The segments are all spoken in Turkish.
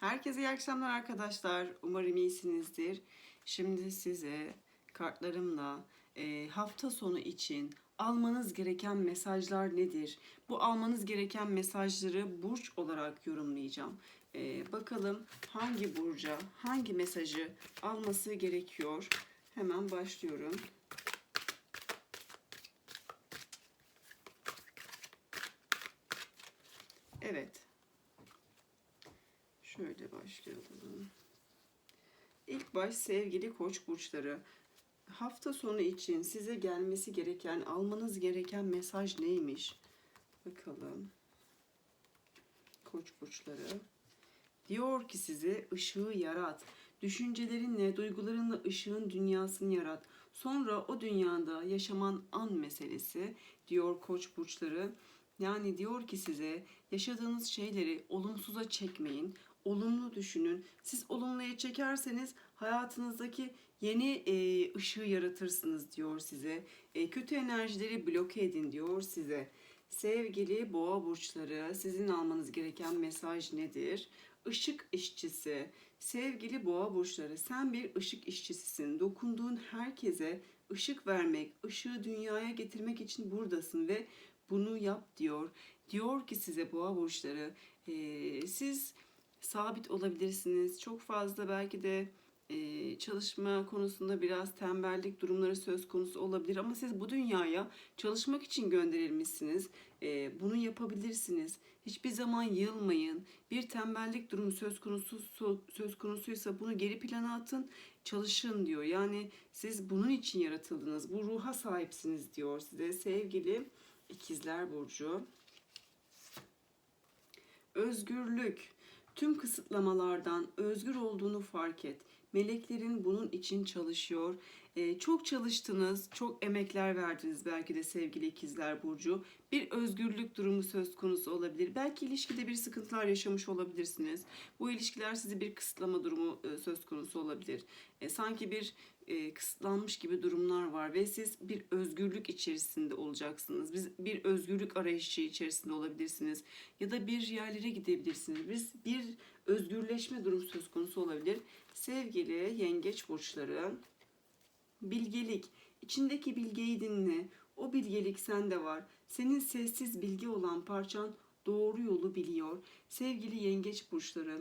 Herkese iyi akşamlar arkadaşlar. Umarım iyisinizdir. Şimdi size kartlarımla e, hafta sonu için almanız gereken mesajlar nedir? Bu almanız gereken mesajları burç olarak yorumlayacağım. E, bakalım hangi burca hangi mesajı alması gerekiyor? Hemen başlıyorum. Evet. Şöyle başlayalım. İlk baş sevgili koç burçları. Hafta sonu için size gelmesi gereken, almanız gereken mesaj neymiş? Bakalım. Koç burçları. Diyor ki size ışığı yarat. Düşüncelerinle, duygularınla ışığın dünyasını yarat. Sonra o dünyada yaşaman an meselesi diyor koç burçları. Yani diyor ki size yaşadığınız şeyleri olumsuza çekmeyin, olumlu düşünün. Siz olumluya çekerseniz hayatınızdaki yeni e, ışığı yaratırsınız diyor size. E, kötü enerjileri bloke edin diyor size. Sevgili boğa burçları sizin almanız gereken mesaj nedir? Işık işçisi. Sevgili boğa burçları sen bir ışık işçisisin. Dokunduğun herkese ışık vermek, ışığı dünyaya getirmek için buradasın ve bunu yap diyor. Diyor ki size boğa burçları e, siz sabit olabilirsiniz. Çok fazla belki de e, çalışma konusunda biraz tembellik durumları söz konusu olabilir ama siz bu dünyaya çalışmak için gönderilmişsiniz. E, bunu yapabilirsiniz. Hiçbir zaman yılmayın. Bir tembellik durumu söz konusu söz konusuysa bunu geri plana atın, çalışın diyor. Yani siz bunun için yaratıldınız. Bu ruha sahipsiniz diyor size sevgili İkizler burcu. Özgürlük. Tüm kısıtlamalardan özgür olduğunu fark et. Meleklerin bunun için çalışıyor. Ee, çok çalıştınız, çok emekler verdiniz belki de sevgili ikizler burcu. Bir özgürlük durumu söz konusu olabilir. Belki ilişkide bir sıkıntılar yaşamış olabilirsiniz. Bu ilişkiler sizi bir kısıtlama durumu e, söz konusu olabilir. E, sanki bir e, kısıtlanmış gibi durumlar var ve siz bir özgürlük içerisinde olacaksınız. Biz bir özgürlük arayışı içerisinde olabilirsiniz ya da bir yerlere gidebilirsiniz. Biz bir özgürleşme durumu söz konusu olabilir. Sevgili yengeç burçları, bilgelik, içindeki bilgeyi dinle. O bilgelik sende var. Senin sessiz bilgi olan parçan doğru yolu biliyor. Sevgili yengeç burçları,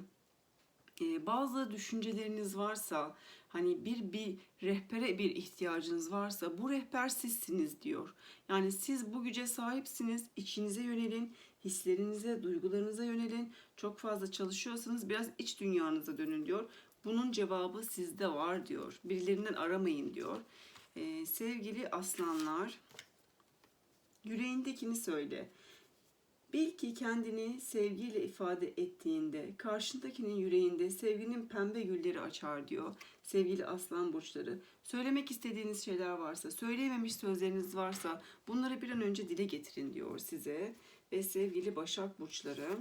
bazı düşünceleriniz varsa hani bir bir rehbere bir ihtiyacınız varsa bu rehber sizsiniz diyor. Yani siz bu güce sahipsiniz. içinize yönelin, hislerinize, duygularınıza yönelin. Çok fazla çalışıyorsanız biraz iç dünyanıza dönün diyor. Bunun cevabı sizde var diyor. Birilerinden aramayın diyor. Ee, sevgili aslanlar, yüreğindekini söyle. Bil ki kendini sevgiyle ifade ettiğinde karşındakinin yüreğinde sevginin pembe gülleri açar diyor sevgili aslan burçları. Söylemek istediğiniz şeyler varsa, söyleyememiş sözleriniz varsa bunları bir an önce dile getirin diyor size. Ve sevgili başak burçları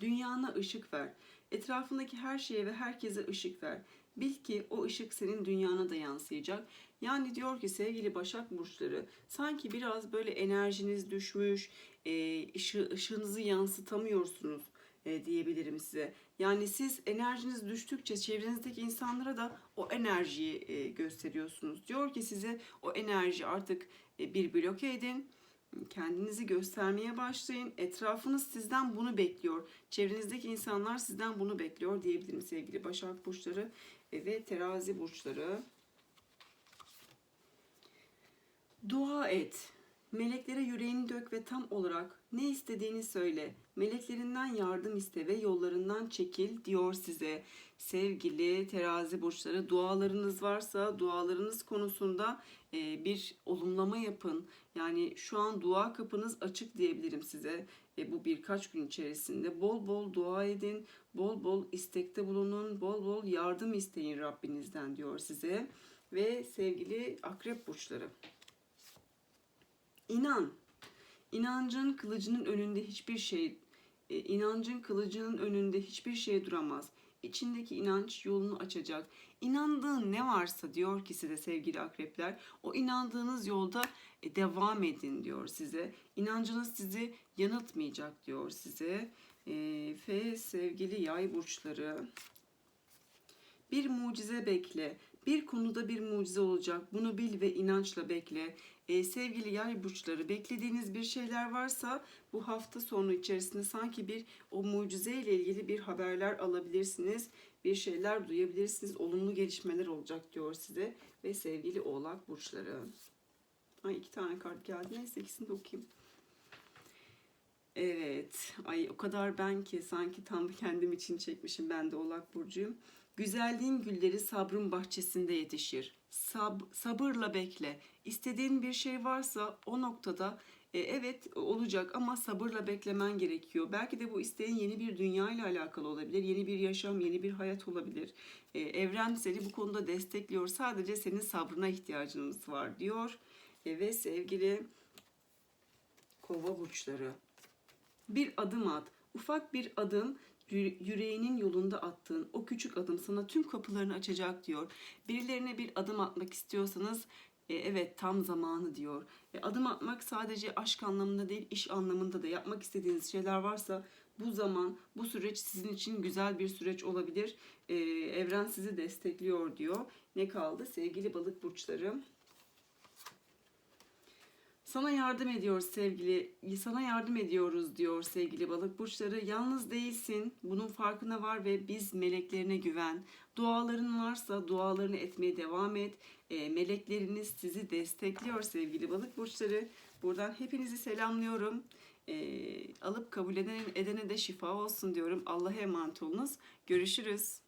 dünyana ışık ver. Etrafındaki her şeye ve herkese ışık ver. Bil ki o ışık senin dünyana da yansıyacak. Yani diyor ki sevgili Başak Burçları sanki biraz böyle enerjiniz düşmüş, e, ışı, ışığınızı yansıtamıyorsunuz e, diyebilirim size. Yani siz enerjiniz düştükçe çevrenizdeki insanlara da o enerjiyi e, gösteriyorsunuz. Diyor ki size o enerji artık bir bloke edin kendinizi göstermeye başlayın. Etrafınız sizden bunu bekliyor. Çevrenizdeki insanlar sizden bunu bekliyor diyebilirim sevgili Başak Burçları ve Terazi Burçları. Dua et. Meleklere yüreğini dök ve tam olarak ne istediğini söyle. Meleklerinden yardım iste ve yollarından çekil diyor size. Sevgili terazi burçları dualarınız varsa dualarınız konusunda e, bir olumlama yapın. Yani şu an dua kapınız açık diyebilirim size. E, bu birkaç gün içerisinde bol bol dua edin, bol bol istekte bulunun, bol bol yardım isteyin Rabbinizden diyor size. Ve sevgili akrep burçları. İnan. İnancın kılıcının önünde hiçbir şey, e, inancın kılıcının önünde hiçbir şey duramaz. İçindeki inanç yolunu açacak. İnandığın ne varsa diyor ki size sevgili akrepler, o inandığınız yolda e, devam edin diyor size. İnancınız sizi yanıltmayacak diyor size. Ee, F sevgili yay burçları. Bir mucize bekle. Bir konuda bir mucize olacak. Bunu bil ve inançla bekle. Ee, sevgili yay burçları beklediğiniz bir şeyler varsa bu hafta sonu içerisinde sanki bir o mucize ile ilgili bir haberler alabilirsiniz. Bir şeyler duyabilirsiniz. Olumlu gelişmeler olacak diyor size. Ve sevgili oğlak burçları. Ay iki tane kart geldi. Neyse ikisini de okuyayım. Evet. Ay o kadar ben ki sanki tam kendim için çekmişim. Ben de Oğlak Burcu'yum. Güzelliğin gülleri sabrın bahçesinde yetişir. Sab sabırla bekle. İstediğin bir şey varsa o noktada e, evet olacak ama sabırla beklemen gerekiyor. Belki de bu isteğin yeni bir dünya ile alakalı olabilir. Yeni bir yaşam, yeni bir hayat olabilir. E, evren seni bu konuda destekliyor. Sadece senin sabrına ihtiyacınız var diyor. E, ve sevgili kova burçları. Bir adım at. Ufak bir adım yü- yüreğinin yolunda attığın o küçük adım sana tüm kapılarını açacak diyor. Birilerine bir adım atmak istiyorsanız e, evet tam zamanı diyor. E, adım atmak sadece aşk anlamında değil iş anlamında da yapmak istediğiniz şeyler varsa bu zaman bu süreç sizin için güzel bir süreç olabilir. E, evren sizi destekliyor diyor. Ne kaldı sevgili balık burçları? Sana yardım ediyoruz sevgili, sana yardım ediyoruz diyor sevgili balık burçları. Yalnız değilsin, bunun farkına var ve biz meleklerine güven. Duaların varsa dualarını etmeye devam et. E, melekleriniz sizi destekliyor sevgili balık burçları. Buradan hepinizi selamlıyorum. E, alıp kabul eden, edene de şifa olsun diyorum. Allah'a emanet olunuz. Görüşürüz.